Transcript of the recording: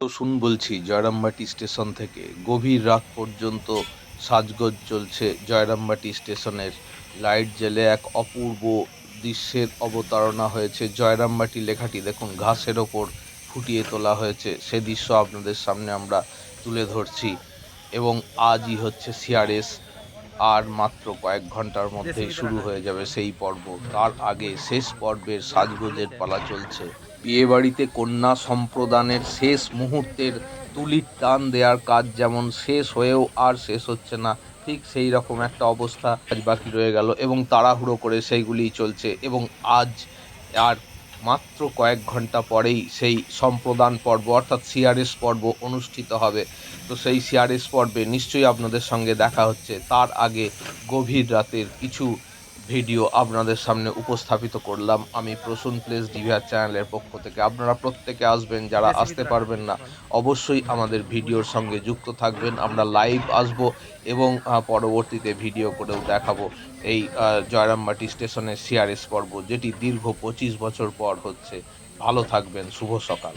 তো শুন বলছি, জয়রামবাটি স্টেশন থেকে গভীর রাত পর্যন্ত সাজগোজ চলছে জয়রামবাটি স্টেশনের। লাইট জেলে এক অপূর্ব দৃশ্যের অবতারণা হয়েছে। জয়রামবাটি লেখাটি দেখুন, ঘাসের ওপর ফুটিয়ে তোলা হয়েছে। সে দৃশ্য আপনাদের সামনে আমরা তুলে ধরছি। এবং আজই হচ্ছে সিআরএস আর মাত্র কয়েক ঘণ্টার মধ্যেই শুরু হয়ে যাবে সেই পর্ব। তার আগে শেষ পর্বের সাজগোজের পালা চলছে। বিয়েবাড়িতে কন্যা সম্প্রদানের শেষ মুহূর্তের তুলির টান দেওয়ার কাজ যেমন শেষ হয়েও আর শেষ হচ্ছে না ঠিক সেই রকম একটা অবস্থা আজ বাকি রয়ে গেল এবং তাড়াহুড়ো করে সেইগুলিই চলছে এবং আজ আর মাত্র কয়েক ঘণ্টা পরেই সেই সম্প্রদান পর্ব, অর্থাৎ সিআরএস পর্ব অনুষ্ঠিত হবে। তো সেই সিআরএস পর্বে নিশ্চয়ই আপনাদের সঙ্গে দেখা হচ্ছে। তার আগে গভীর রাতের কিছু ভিডিও আপনাদের সামনে উপস্থাপিত করলাম। আমি প্রসূন প্লেস ডিভিআর চ্যানেলের পক্ষ থেকে। আপনারা প্রত্যেকে আসবেন যারা আসতে পারবেন না অবশ্যই আমাদের ভিডিওর সঙ্গে যুক্ত থাকবেন। আমরা লাইভ আসব এবং পরবর্তীতে ভিডিও করেও দেখাবো এই জয়রামবাটি স্টেশনের সিআরএস পর্ব যেটি দীর্ঘ পঁচিশ বছর পর হচ্ছে। ভালো থাকবেন শুভ সকাল।